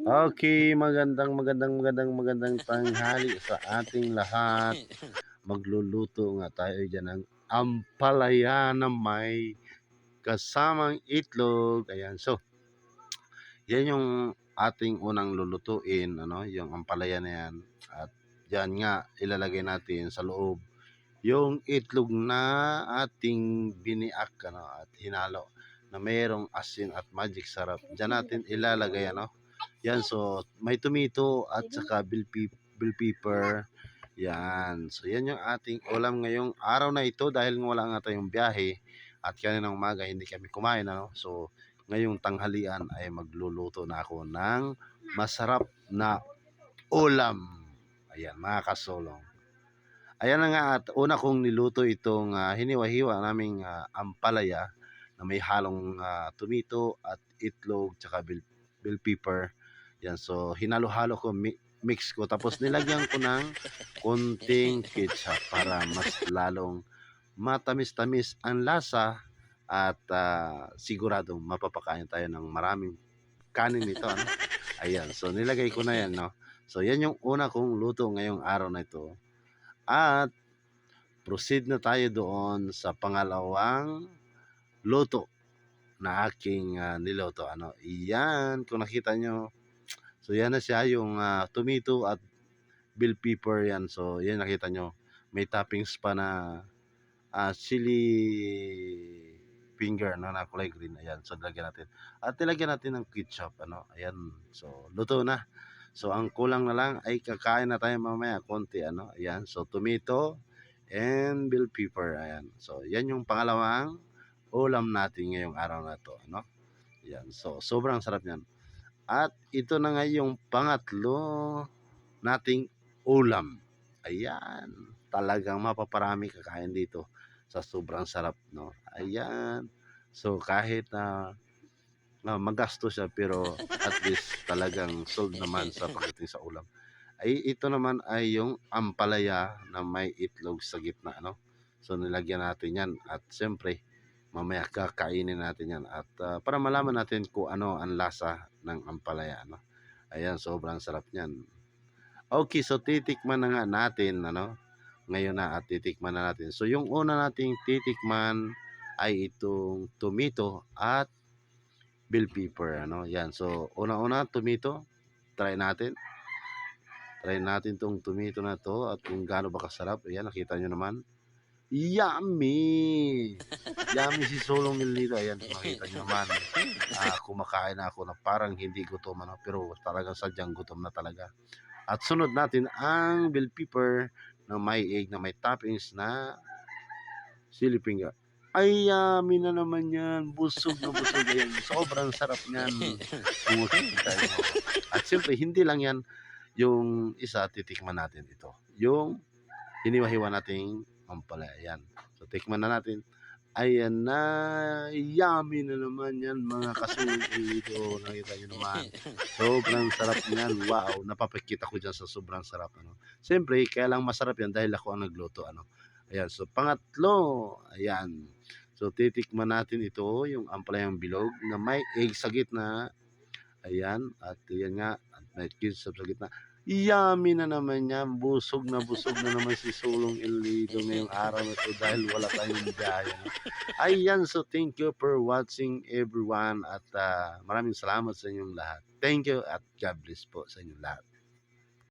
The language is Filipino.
Okay, magandang magandang magandang magandang tanghali sa ating lahat. Magluluto nga tayo dyan ng ampalaya na may kasamang itlog. Ayan, so yan yung ating unang lulutuin, ano, yung ampalaya na yan. At yan nga, ilalagay natin sa loob yung itlog na ating biniak ano, at hinalo na mayroong asin at magic sarap. Diyan natin ilalagay ano, yan, so may tomato at saka bell, pep- bell pepper. Yan. So yan yung ating ulam ngayong araw na ito dahil wala nga tayong biyahe at kaninang umaga hindi kami kumain. Ano? So ngayong tanghalian ay magluluto na ako ng masarap na ulam. Ayan, mga kasolong. Ayan na nga at una kong niluto itong uh, hiniwa-hiwa naming uh, ampalaya na may halong uh, tomato at itlog tsaka bell, bell pepper. Yan, so hinalo-halo ko, mi- mix ko. Tapos nilagyan ko ng konting ketchup para mas lalong matamis-tamis ang lasa at uh, siguradong mapapakain tayo ng maraming kanin nito. Ano? Ayan, so nilagay ko na yan. No? So yan yung una kong luto ngayong araw na ito. At proceed na tayo doon sa pangalawang luto na aking uh, niluto. Ano, iyan, kung nakita nyo, So yan na siya yung uh, tomato at bell pepper yan. So yan nakita nyo. May toppings pa na uh, chili finger no, na kulay green. Ayan. So lagyan natin. At nilagyan natin ng ketchup. Ano? Ayan. So luto na. So ang kulang na lang ay kakain na tayo mamaya konti. Ano? Ayan. So tomato and bell pepper. Ayan. So yan yung pangalawang ulam natin ngayong araw na to. Ano? Ayan. So sobrang sarap yan. At ito na nga yung pangatlo nating ulam. Ayan, talagang mapaparami kakain dito sa sobrang sarap, no? Ayan. So kahit na uh, magasto siya pero at least talagang sold naman sa pagdating sa ulam. Ay ito naman ay yung ampalaya na may itlog sa gitna, no? So nilagyan natin 'yan at siyempre mamaya kakainin natin yan at uh, para malaman natin kung ano ang lasa ng ampalaya no? ayan sobrang sarap niyan. Okay so titikman na nga natin ano? Ngayon na at titikman na natin. So yung una nating titikman ay itong tomato at bell pepper ano? Yan so una-una tomato try natin. Try natin tong tomato na to at kung gaano ba kasarap. Ayan nakita nyo naman. Yummy! Yummy si Solong Nilito. Ayan, makita nyo naman. Uh, kumakain na ako na parang hindi gutom. Ano, pero talagang sadyang gutom na talaga. At sunod natin ang bell pepper na may egg na may toppings na chili finger. Ay, yummy na naman yan. Busog na busog na yan. Sobrang sarap niyan. At siyempre, hindi lang yan yung isa titikman natin ito. Yung hiniwa-hiwa nating ampalaya. Ayan. So, tikman na natin. Ayan na. Yummy na naman yan mga kasulito. Nakita nyo naman. Sobrang sarap niyan. Wow. Napapakita ko dyan sa sobrang sarap. Ano. Siyempre, kaya lang masarap yan dahil ako ang nagluto. Ano. Ayan. So, pangatlo. Ayan. So, titikman natin ito. Yung ampalayang bilog na may egg sa gitna. Ayan. At yan nga. At may ketchup sa gitna. Yummy na naman yan. Busog na busog na naman si Sulong Ilido ngayong araw na to dahil wala tayong biyahe. Ayan, so thank you for watching everyone at uh, maraming salamat sa inyong lahat. Thank you at God bless po sa inyong lahat.